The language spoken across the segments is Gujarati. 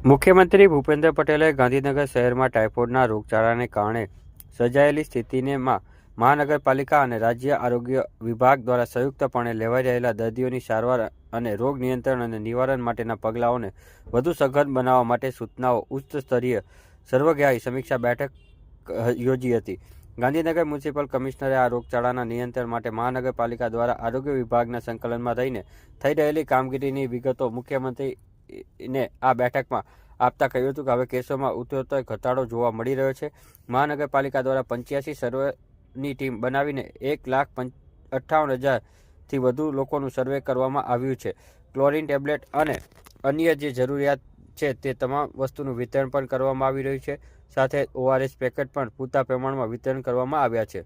મુખ્યમંત્રી ભૂપેન્દ્ર પટેલે ગાંધીનગર શહેરમાં ટાઇફોઇડના રોગચાળાને કારણે સર્જાયેલી સ્થિતિને મહાનગરપાલિકા અને રાજ્ય આરોગ્ય વિભાગ દ્વારા સંયુક્તપણે લેવાઈ રહેલા દર્દીઓની સારવાર અને રોગ નિયંત્રણ અને નિવારણ માટેના પગલાઓને વધુ સઘન બનાવવા માટે સૂચનાઓ ઉચ્ચ સ્તરીય સર્વગ્રાહી સમીક્ષા બેઠક યોજી હતી. ગાંધીનગર મ્યુનિસિપલ કમિશનરે આ રોગચાળાના નિયંત્રણ માટે મહાનગરપાલિકા દ્વારા આરોગ્ય વિભાગના સંકલનમાં રહીને થઈ રહેલી કામગીરીની વિગતો મુખ્યમંત્રીને આ બેઠકમાં આપતા કહ્યું હતું કે હવે કેસોમાં ઉતરતો ઘટાડો જોવા મળી રહ્યો છે. મહાનગરપાલિકા દ્વારા પંચ્યાસી સર્વેની ટીમ બનાવીને એક લાખ પંચ અઠ્ઠાવન હજારથી વધુ લોકોનું સર્વે કરવામાં આવ્યું છે. ક્લોરિન ટેબ્લેટ અને અન્ય જે જરૂરિયાત છે તે તમામ વસ્તુનું વિતરણ પણ કરવામાં આવી રહ્યું છે. સાથે ઓઆરએસ પેકેટ પણ પૂરતા પ્રમાણમાં વિતરણ કરવામાં આવ્યા છે.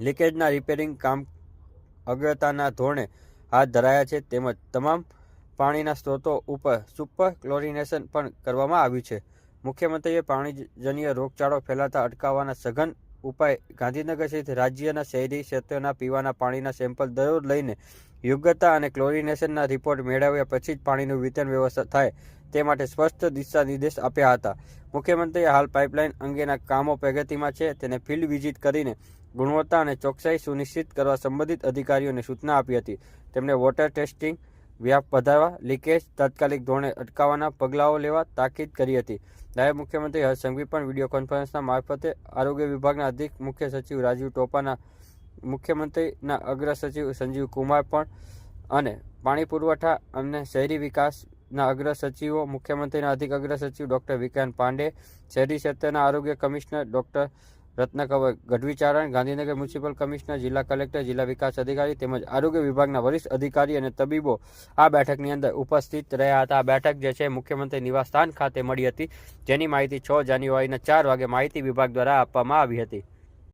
લીકેજના રિપેરિંગ કામ અગ્રતાના ધોરણે હાથ ધરાયા છે. તેમજ તમામ પાણીના સ્ત્રોતો ઉપર સુપર ક્લોરિનેશન પણ કરવામાં આવ્યું છે. મુખ્યમંત્રીએ પાણીજન્ય રોગચાળો ફેલાતા અટકાવવાના સઘન ઉપાય ગાંધીનગર સહિત રાજ્યના શહેરી ક્ષેત્રોના પીવાના પાણીના સેમ્પલ દરરોજ લઈને યોગ્યતા અને ક્લોરિનેશનના રિપોર્ટ મેળવ્યા પછી જ પાણીનું વિતરણ વ્યવસ્થા થાય તે માટે સ્પષ્ટ દિશા નિર્દેશ આપ્યા હતા. મુખ્યમંત્રીએ હાલ પાઇપલાઇન અંગેના કામો પ્રગતિમાં છે. તેને ફિલ્ડ વિઝિટ કરીને ગુણવત્તા અને ચોકસાઈ સુનિશ્ચિત કરવા સંબંધિત અધિકારીઓને સૂચના આપી હતી. તેમણે વોટર ટેસ્ટિંગ વ્યાપ વધારવા, લીકેજ, તાત્કાલિક ધોરણે અટકાવવાના પગલાઓ લેવા તાકીદ કરી હતી. નાયબ મુખ્યમંત્રી હર્ષ સંઘવી પણ વીડિયો કોન્ફરન્સના મારફતે આરોગ્ય વિભાગના અધિક મુખ્ય સચિવ રાજીવ ટોપાના, મુખ્યમંત્રીના અગ્ર સચિવ સંજીવ કુમાર પણ અને પાણી પુરવઠા અને શહેરી વિકાસના અગ્ર સચિવો, મુખ્યમંત્રીના અધિક અગ્ર સચિવ ડોક્ટર વિક્રાંત પાંડે, શહેરી ક્ષેત્રના આરોગ્ય commissioner doctor Ratnakanwar Gadhvicharan, Gandhinagar municipal commissioner, જિલ્લા કલેક્ટર, જિલ્લા વિકાસ અધિકારી તેમજ આરોગ્ય વિભાગના વરિષ્ઠ અધિકારી અને તબીબો આ બેઠકની અંદર ઉપસ્થિત રહ્યા હતા. આ બેઠક જે છે મુખ્યમંત્રી નિવાસસ્થાન ખાતે મળી હતી. જેની માહિતી છ જાન્યુઆરીના ચાર વાગે માહિતી વિભાગ દ્વારા આપવામાં આવી હતી.